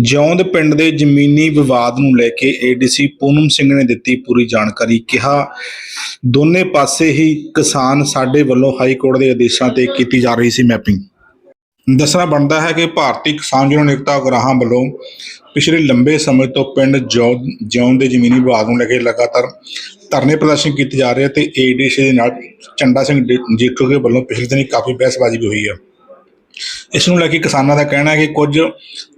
ਜਿਉਂਦ ਪਿੰਡ ਦੇ ਜ਼ਮੀਨੀ ਵਿਵਾਦ ਨੂੰ ਲੈ ਕੇ ਏਡੀਸੀ ਪੂਨਮ ਸਿੰਘ ਨੇ ਦਿੱਤੀ ਪੂਰੀ ਜਾਣਕਾਰੀ, ਕਿਹਾ, ਦੋਨੇ ਪਾਸੇ ਹੀ ਕਿਸਾਨ ਸਾਡੇ ਵੱਲੋਂ ਹਾਈ ਕੋਰਟ ਦੇ ਆਦੇਸ਼ਾਂ ਤੇ ਕੀਤੀ ਜਾ ਰਹੀ ਸੀ ਮੈਪਿੰਗ ਦੱਸਣਾ ਬਣਦਾ ਹੈ ਕਿ ਭਾਰਤੀ ਕਿਸਾਨ ਯੂਨੀਅਨ ਏਕਤਾ ਉਗਰਾਹਾਂ ਵੱਲੋਂ ਪਿਛਲੇ ਲੰਬੇ ਸਮੇਂ ਤੋਂ ਪਿੰਡ ਜਿਉਂ ਜੌਂਦ ਦੇ ਜ਼ਮੀਨੀ ਵਿਵਾਦ ਨੂੰ ਲੈ ਕੇ ਲਗਾਤਾਰ ਧਰਨੇ ਪ੍ਰਦਰਸ਼ਨ ਕੀਤੇ ਜਾ ਰਹੇ ਤੇ ਏਡੀਸੀ ਦੇ ਨਾਲ ਚੰਡਾ ਸਿੰਘ ਡੇ- ਜੇਠੂ ਦੇ ਵੱਲੋਂ ਪਿਛਲੇ ਦਿਨੀ ਕਾਫੀ ਬਹਿਸਬਾਜ਼ੀ ਵੀ ਹੋਈ ਹੈ ਇਸ ਨੂੰ ਲੈ ਕੇ ਕਿਸਾਨਾਂ ਦਾ ਕਹਿਣਾ ਹੈ ਕਿ ਕੁਝ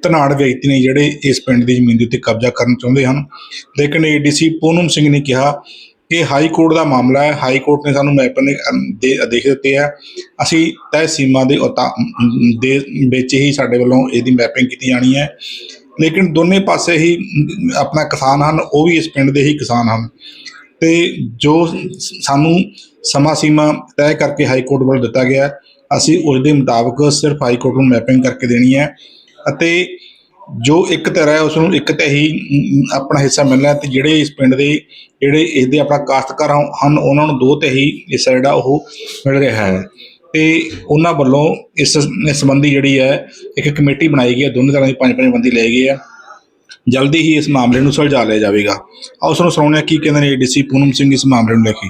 ਧਨਾੜ ਵਿਅਕਤੀ ਨੇ ਜਿਹੜੇ ਇਸ ਪਿੰਡ ਦੀ ਜ਼ਮੀਨ ਦੇ ਉੱਤੇ ਕਬਜ਼ਾ ਕਰਨਾ ਚਾਹੁੰਦੇ ਹਨ। ਲੇਕਿਨ ਏਡੀਸੀ ਪੂਨਮ ਸਿੰਘ ਨੇ ਕਿਹਾ ਕਿ ਹਾਈ ਕੋਰਟ ਦਾ ਮਾਮਲਾ ਹੈ। ਹਾਈ ਕੋਰਟ ਨੇ ਸਾਨੂੰ ਮੈਪ ਨੇ ਦੇ ਆਦੇਸ਼ ਦਿੱਤੇ ਹੈ। ਅਸੀਂ ਤੈਅ ਸੀਮਾ ਦੇ ਉਤਾ ਦੇ ਵਿੱਚ ਹੀ ਸਾਡੇ ਵੱਲੋਂ ਇਹਦੀ ਮੈਪਿੰਗ ਕੀਤੀ ਜਾਣੀ ਹੈ। ਲੇਕਿਨ ਦੋਨੇ ਪਾਸੇ ਹੀ ਆਪਣਾ ਕਿਸਾਨ ਹਨ, ਉਹ ਵੀ ਇਸ ਪਿੰਡ ਦੇ ਹੀ ਕਿਸਾਨ ਹਨ। ਤੇ ਜੋ ਸਾਨੂੰ ਸਮਾਂ ਸੀਮਾ ਤੈਅ ਕਰਕੇ ਹਾਈ ਕੋਰਟ ਵੱਲੋਂ ਦਿੱਤਾ ਗਿਆ ਅਸੀਂ ਉਸ ਦੇ ਮੁਤਾਬਕ ਸਿਰਫ ਹਾਈ ਕੋਰਟ ਨੂੰ ਮੈਪਿੰਗ ਕਰਕੇ ਦੇਣੀ ਹੈ ਅਤੇ ਜੋ ਇੱਕ ਧਿਰ ਹੈ ਉਸ ਨੂੰ ਇੱਕ ਤੇ ਹੀ ਆਪਣਾ ਹਿੱਸਾ ਮਿਲਣਾ ਹੈ ਤੇ ਜਿਹੜੇ ਇਸ ਪਿੰਡ ਦੇ, ਜਿਹੜੇ ਇਸ ਦੇ ਆਪਣਾ ਕਾਸ਼ਤਕਾਰ ਹਨ, ਉਹਨਾਂ ਨੂੰ ਦੋ ਤੇ ਹੀ ਹਿੱਸਾ ਜਿਹੜਾ ਉਹ ਮਿਲ ਰਿਹਾ ਹੈ। ਤੇ ਉਹਨਾਂ ਵੱਲੋਂ ਇਸ ਸੰਬੰਧੀ ਜਿਹੜੀ ਹੈ, ਇੱਕ ਕਮੇਟੀ ਬਣਾਈ ਗਈ ਹੈ। ਦੋਨੇ ਤਰ੍ਹਾਂ ਦੀ ਪੰਜ ਪੰਜ ਬੰਦੀ ਲਏ ਗਏ ਆ। ਜਲਦੀ ਹੀ ਇਸ ਮਾਮਲੇ ਨੂੰ ਸੁਲਝਾ ਲਿਆ ਜਾਵੇਗਾ। ਆਓ ਉਸ ਨੂੰ ਸੁਣਾਉਂਦੇ ਹਾਂ ਕੀ ਕਹਿੰਦੇ ਨੇ ਏਡੀਸੀ ਪੂਨਮ ਸਿੰਘ ਇਸ ਮਾਮਲੇ ਨੂੰ ਲੈ ਕੇ।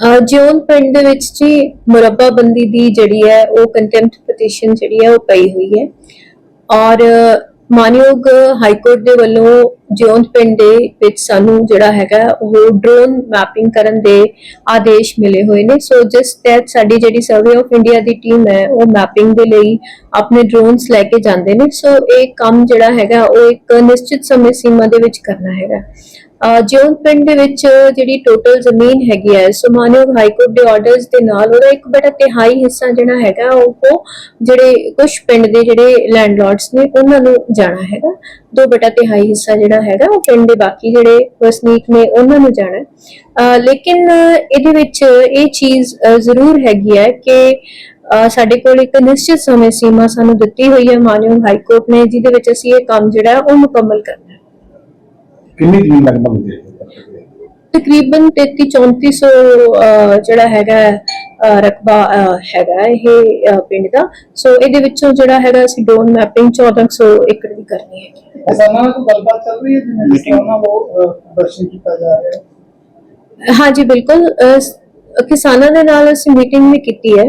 ਅਹ ਪਿੰਡ ਦੇ ਵਿੱਚ ਜੀ ਮੁਰੱਬਾਬੰਦੀ ਦੀ ਜਿਹੜੀ ਹੈ, ਉਹ ਕੰਟੈਂਪਟ ਪਟੀਸ਼ਨ ਜਿਹੜੀ ਹੈ, ਉਹ ਪਈ ਹੋਈ ਹੈ। ਔਰ ਮਾਨਯੋਗ ਹਾਈ ਕੋਰਟ ਦੇ ਵੱਲੋਂ ਜਿਉਂ ਪਿੰਡ ਦੇ ਵਿੱਚ ਸਾਨੂੰ ਜਿਹੜਾ ਹੈਗਾ, ਉਹ ਡਰੋਨ ਮੈਪਿੰਗ ਕਰਨ ਦੇ ਆਦੇਸ਼ ਮਿਲੇ ਹੋਏ ਨੇ। ਸੋ ਜਿਸ ਤਹਿਤ ਸਾਡੀ ਜਿਹੜੀ ਸਰਵੇ ਆਫ ਇੰਡੀਆ ਦੀ ਟੀਮ ਹੈ, ਉਹ ਮੈਪਿੰਗ ਦੇ ਲਈ ਆਪਣੇ ਡਰੋਨਸ ਲੈ ਕੇ ਜਾਂਦੇ ਨੇ। ਸੋ ਇਹ ਕੰਮ ਜਿਹੜਾ ਹੈਗਾ, ਉਹ ਇੱਕ ਨਿਸ਼ਚਿਤ ਸਮੇਂ ਸੀਮਾ ਦੇ ਵਿੱਚ ਕਰਨਾ ਹੈਗਾ। ਜਿਉਂ ਪਿੰਡ ਦੇ ਵਿੱਚ ਜਿਹੜੀ ਟੋਟਲ ਜ਼ਮੀਨ ਹੈਗੀ ਹੈ ਸੋ ਮਾਨਯੋਗ ਦੇ ਆਰਡਰਸ ਦੇ ਨਾਲ ਉਹਦਾ ਇੱਕ ਬੜਾ ਤਿਹਾਈ ਹਿੱਸਾ ਜਿਹੜਾ ਹੈਗਾ, ਉਹ ਜਿਹੜੇ ਕੁਝ ਪਿੰਡ ਦੇ ਜਿਹੜੇ ਲੈਂਡਲਾਰਡਸ ਨੇ, ਉਹਨਾਂ ਨੂੰ ਜਾਣਾ ਹੈਗਾ। ਦੋ ਬਟਾ ਤਿਹਾਈ ਹਿੱਸਾ ਜਿਹੜਾ ਹੈਗਾ, ਉਹ ਪਿੰਡ ਦੇ ਬਾਕੀ ਜਿਹੜੇ ਵਸਨੀਕ ਨੇ, ਉਹਨਾਂ ਨੂੰ ਜਾਣਾ ਲੇਕਿਨ ਇਹਦੇ ਵਿੱਚ ਇਹ ਚੀਜ਼ ਜ਼ਰੂਰ ਹੈਗੀ ਹੈ ਕਿ ਸਾਡੇ ਕੋਲ ਇੱਕ ਨਿਸ਼ਚਿਤ ਸਮੇਂ ਸੀਮਾ ਸਾਨੂੰ ਦਿੱਤੀ ਹੋਈ ਹੈ, ਮਾਨਯੋਗ ਹਾਈ ਕੋਰਟ ਨੇ, ਜਿਹਦੇ ਵਿੱਚ ਅਸੀਂ ਇਹ ਕੰਮ ਜਿਹੜਾ ਉਹ ਮੁਕੰਮਲ ਕਰਨਾ ਹੈ। ਕਿੰਨੀ ਜ਼ਮੀਨ ਲਗਭਗ ਦੇ ਤਕਰੀਬਨ 33 3400 ਅਹ, ਜਿਹੜਾ ਹੈਗਾ ਹੈ, ਰਕਬਾ ਹੈਗਾ ਹੈ ਇਹ ਪਿੰਡ ਦਾ। ਸੋ ਇਹਦੇ ਵਿੱਚੋਂ ਜਿਹੜਾ ਹੈਗਾ ਅਸੀਂ ਡਰੋਨ ਮੈਪਿੰਗ 1400 ਏਕੜ ਦੀ ਕਰਨੀ ਹੈ ਨਾਲ ਕੋਈ ਗੱਲਬਾਤ ਚੱਲ ਰਹੀ ਹੈ ਜਿਵੇਂ ਜਿਸ ਤਰ੍ਹਾਂ ਉਹਨਾਂ ਨੂੰ ਦਰਸ਼ਨ ਕੀਤਾ ਜਾ ਰਿਹਾ ਹੈ? ਹਾਂਜੀ ਬਿਲਕੁਲ। ਕਿਸਾਨਾਂ ਦੇ ਨਾਲ ਅਸੀਂ ਮੀਟਿੰਗ ਵੀ ਕੀਤੀ ਹੈ।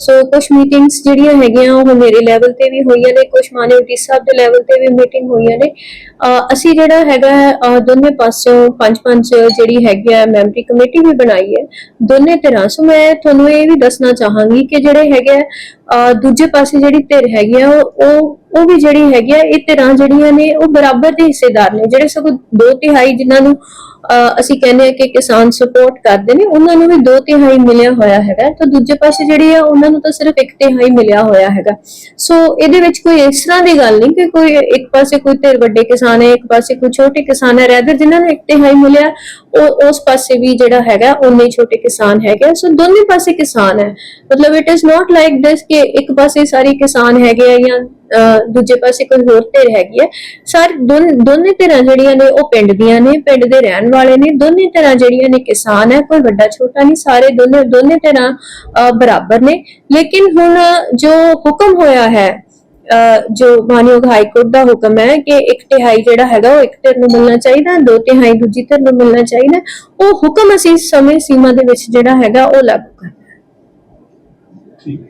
ਸੋ ਕੁਝ ਮੀਟਿੰਗਸ ਜਿਹੜੀਆਂ ਹੈਗੀਆਂ ਉਹ ਮੇਰੇ ਲੈਵਲ ਤੇ ਵੀ ਹੋਈਆਂ ਨੇ ਕੁਝ ਮਾਨਯੋਗ ਸਾਹਿਬ ਦੇ ਲੈਵਲ ਤੇ ਵੀ ਮੀਟਿੰਗ ਹੋਈਆਂ ਨੇ। ਅਹ, ਅਸੀਂ ਜਿਹੜਾ ਹੈਗਾ ਦੋਨੇ ਪਾਸਿਓਂ ਪੰਜ ਪੰਜ ਜਿਹੜੀ ਹੈਗੀ ਹੈ ਮੈਂਬਰੀ ਕਮੇਟੀ ਵੀ ਬਣਾਈ ਹੈ। ਦੋਨੇ ਤਰ੍ਹਾਂ। ਸੋ ਮੈਂ ਤੁਹਾਨੂੰ ਇਹ ਵੀ ਦੱਸਣਾ ਚਾਹਾਂਗੀ ਕਿ ਜਿਹੜੇ ਹੈਗੇ ਆ, ਦੂਜੇ ਪਾਸੇ ਜਿਹੜੀ ਧਿਰ ਹੈਗੀ ਆ, ਉਹ ਉਹ ਵੀ ਜਿਹੜੀ ਹੈਗੀ ਆ, ਇਹ ਧਿਰਾਂ ਜਿਹੜੀਆਂ ਨੇ, ਉਹ ਬਰਾਬਰ ਦੇ ਹਿੱਸੇਦਾਰ ਨੇ, ਜਿਹੜੇ ਸਗੋਂ ਦੋ ਤਿਹਾਈ ਜਿਨ੍ਹਾਂ ਨੂੰ ਅਸੀਂ ਕਹਿੰਦੇ ਆ ਕਿ ਕਿਸਾਨ ਸਪੋਰਟ ਕਰਦੇ ਨੇ, ਉਹਨਾਂ ਨੂੰ ਵੀ ਦੋ ਤਿਹਾਈ ਮਿਲਿਆ ਹੋਇਆ ਹੈਗਾ। ਤਾਂ ਦੂਜੇ ਪਾਸੇ ਜਿਹੜੀ ਆ, ਉਹਨਾਂ ਨੂੰ ਤਾਂ ਸਿਰਫ ਇੱਕ ਤਿਹਾਈ ਮਿਲਿਆ ਹੋਇਆ ਹੈਗਾ। ਸੋ ਇਹਦੇ ਵਿੱਚ ਕੋਈ ਇਸ ਤਰ੍ਹਾਂ ਦੀ ਗੱਲ ਨਹੀਂ ਕਿ ਕੋਈ ਇੱਕ ਪਾਸੇ ਕੋਈ ਧਿਰ ਵੱਡੇ ਕਿਸਾਨ ਹੈ, ਇੱਕ ਪਾਸੇ ਕੋਈ ਛੋਟੇ ਕਿਸਾਨ ਹੈ ਰੈਦਰ ਜਿਨ੍ਹਾਂ ਨੂੰ ਇੱਕ ਤਿਹਾਈ ਮਿਲਿਆ, ਉਹ, ਉਸ ਪਾਸੇ ਵੀ ਜਿਹੜਾ ਹੈਗਾ ਉਨੇ ਛੋਟੇ ਕਿਸਾਨ ਹੈਗੇ ਆ। ਸੋ ਦੋਨੇ ਪਾਸੇ ਕਿਸਾਨ ਹੈ। ਮਤਲਬ it is not like this ਕਿ ਇੱਕ ਪਾਸੇ ਸਾਰੇ ਕਿਸਾਨ ਹੈਗੇ ਆ ਜਾਂ ਦੂਜੇ ਪਾਸੇ ਕੋਈ ਹੋਰ ਧਿਰ ਹੈਗੀ ਹੈ ਸਾਰੇ ਦੋਨੇ ਧਿਰਾਂ ਜਿਹੜੀਆਂ ਨੇ ਉਹ ਪਿੰਡ ਦੀਆਂ ਨੇ ਪਿੰਡ ਦੇ ਰਹਿਣ ਵਾਲੇ ਨੇ ਦੋਨੇ ਧਿਰਾਂ ਜਿਹੜੀਆਂ ਨੇ ਕਿਸਾਨ ਹੈ ਕੋਈ ਵੱਡਾ ਛੋਟਾ ਨਹੀਂ ਸਾਰੇ ਦੋਨੇ ਦੋਨੇ ਧਿਰਾਂ ਬਰਾਬਰ ਨੇ ਲੇਕਿਨ ਹੁਣ ਜੋ ਹੁਕਮ ਹੋਇਆ ਹੈ ਅਹ, ਜੋ ਮਾਨਯੋਗ ਹਾਈ ਕੋਰਟ ਦਾ ਹੁਕਮ ਹੈ ਕਿ ਇੱਕ ਤਿਹਾਈ ਜਿਹੜਾ ਹੈਗਾ ਉਹ ਇੱਕ ਧਿਰ ਨੂੰ ਮਿਲਣਾ ਚਾਹੀਦਾ ਦੋ ਤਿਹਾਈ ਦੂਜੀ ਧਿਰ ਨੂੰ ਮਿਲਣਾ ਚਾਹੀਦਾ ਉਹ ਹੁਕਮ ਅਸੀਂ ਸਮੇਂ ਸੀਮਾ ਦੇ ਵਿੱਚ ਜਿਹੜਾ ਹੈਗਾ ਉਹ ਲਾਗੂ ਕਰਨਾ ਠੀਕ